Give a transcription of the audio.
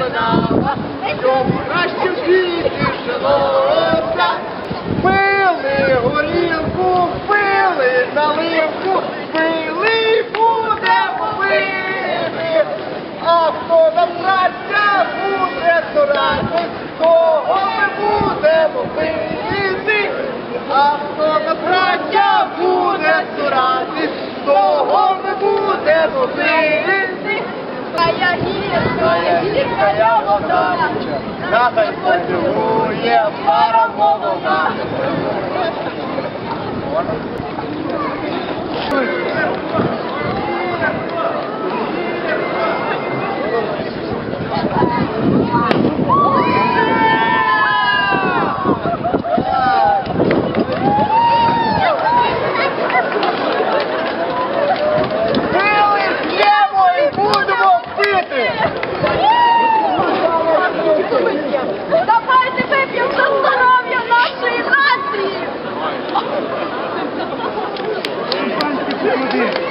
вона, щоб краще в світі жилося. Пили горілку, пили наливку, пили будемо пили, а хто на праця буде торати, того ми будемо пити, а хто на праця буде цурати, того ми будемо пити. А я вода, Нахай подивує пара молода. Timothy.